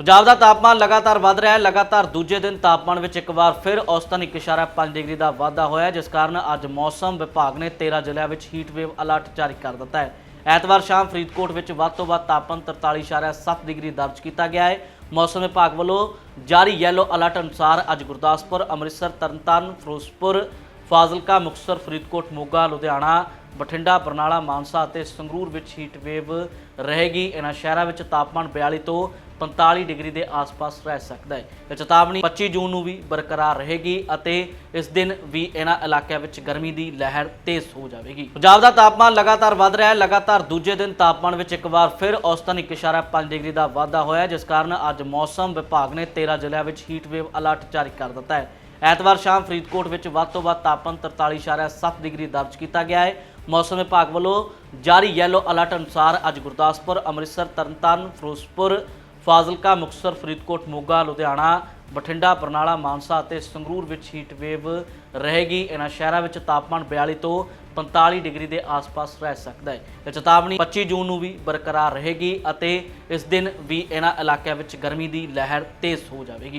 ਪੰਜਾਬ ਦਾ ਤਾਪਮਾਨ ਲਗਾਤਾਰ ਵਧ ਰਿਹਾ ਹੈ। ਲਗਾਤਾਰ ਦੂਜੇ ਦਿਨ ਤਾਪਮਾਨ ਵਿੱਚ ਇੱਕ ਵਾਰ ਫਿਰ ਔਸਤਨ 1.5 ਡਿਗਰੀ ਦਾ ਵਾਧਾ ਹੋਇਆ ਜਿਸ ਕਾਰਨ ਅੱਜ ਮੌਸਮ ਵਿਭਾਗ ਨੇ 13 ਜ਼ਿਲ੍ਹਿਆਂ ਵਿੱਚ ਹੀਟ ਵੇਵ ਅਲਰਟ ਜਾਰੀ ਕਰ ਦਿੱਤਾ ਹੈ। ਐਤਵਾਰ ਸ਼ਾਮ ਫਰੀਦਕੋਟ ਵਿੱਚ ਵੱਧ ਤੋਂ ਵੱਧ ਤਾਪਮਾਨ 43.7 ਡਿਗਰੀ ਦਰਜ ਕੀਤਾ ਗਿਆ ਹੈ। ਮੌਸਮ ਵਿਭਾਗ ਵੱਲੋਂ ਜਾਰੀ ਯੈਲੋ ਅਲਰਟ ਅਨੁਸਾਰ ਅੱਜ ਗੁਰਦਾਸਪੁਰ, ਅੰਮ੍ਰਿਤਸਰ, ਤਰਨਤਾਰਨ, ਫਿਰੋਜ਼ਪੁਰ, ਫਾਜ਼ਿਲਕਾ, ਮੁਕਤਸਰ, ਫਰੀਦਕੋਟ, ਮੋਗਾ, ਲੁਧਿਆਣਾ, ਬਠਿੰਡਾ, ਬਰਨਾਲਾ, ਮਾਨਸਾ ਅਤੇ ਸੰਗਰੂਰ ਵਿੱਚ ਹੀਟ ਵੇਵ ਰਹੇਗੀ। ਇਹਨਾਂ ਸ਼ਹਿਰਾਂ ਵਿੱਚ ਤਾਪਮਾਨ 42 ਤੋਂ 45 ਡਿਗਰੀ ਦੇ ਆਸ-ਪਾਸ ਰਹਿ ਸਕਦਾ ਹੈ। ਇਹ ਚੇਤਾਵਨੀ 25 ਜੂਨ ਨੂੰ ਵੀ ਬਰਕਰਾਰ ਰਹੇਗੀ ਅਤੇ ਇਸ ਦਿਨ ਵੀ ਇਹਨਾਂ ਇਲਾਕਿਆਂ ਵਿੱਚ ਗਰਮੀ ਦੀ ਲਹਿਰ ਤੇਜ਼ ਹੋ ਜਾਵੇਗੀ। ਪੰਜਾਬ ਦਾ ਤਾਪਮਾਨ ਲਗਾਤਾਰ ਵਧ ਰਿਹਾ ਹੈ। ਲਗਾਤਾਰ ਦੂਜੇ ਦਿਨ ਤਾਪਮਾਨ ਵਿੱਚ ਇੱਕ ਵਾਰ ਫਿਰ ਔਸਤਨ 1.5 ਡਿਗਰੀ ਦਾ ਵਾਧਾ ਹੋਇਆ ਜਿਸ ਕਾਰਨ ਅੱਜ ਮੌਸਮ ਵਿਭਾਗ ਨੇ 13 ਜ਼ਿਲ੍ਹਿਆਂ ਵਿੱਚ ਹੀਟ ਵੇਵ ਅਲਰਟ ਜਾਰੀ ਕਰ ਦਿੱਤਾ ਹੈ। ਐਤਵਾਰ ਸ਼ਾਮ ਫਰੀਦਕੋਟ ਵਿੱਚ ਵੱਧ ਤੋਂ ਵੱਧ ਤਾਪਮਾਨ 43.7 ਡਿਗਰੀ ਦਰਜ ਕੀਤਾ ਗਿਆ ਹੈ। ਮੌਸਮ ਵਿਭਾਗ ਵੱਲੋਂ ਜਾਰੀ ਯੈਲੋ ਅਲਰਟ ਅਨੁਸਾਰ ਅੱਜ ਗੁਰਦਾਸਪੁਰ, ਅੰਮ੍ਰਿਤਸਰ, ਤਰਨਤਾਰਨ, ਫਿਰੋਜ਼ਪੁਰ ਫਾਜ਼ਿਲਕਾ, ਮੁਕਤਸਰ, ਫਰੀਦਕੋਟ, ਮੋਗਾ, ਲੁਧਿਆਣਾ, ਬਠਿੰਡਾ, ਬਰਨਾਲਾ, ਮਾਨਸਾ ਅਤੇ ਸੰਗਰੂਰ ਵਿੱਚ ਹੀਟ ਵੇਵ ਰਹੇਗੀ। ਇਹਨਾਂ ਸ਼ਹਿਰਾਂ ਵਿੱਚ ਤਾਪਮਾਨ 42 ਤੋਂ 45 ਡਿਗਰੀ ਦੇ ਆਸ-ਪਾਸ ਰਹਿ ਸਕਦਾ ਹੈ। ਇਹ ਚੇਤਾਵਨੀ 25 ਜੂਨ ਨੂੰ ਵੀ ਬਰਕਰਾਰ ਰਹੇਗੀ ਅਤੇ ਇਸ ਦਿਨ ਵੀ ਇਹਨਾਂ ਇਲਾਕਿਆਂ ਵਿੱਚ ਗਰਮੀ ਦੀ ਲਹਿਰ ਤੇਜ਼ ਹੋ ਜਾਵੇਗੀ।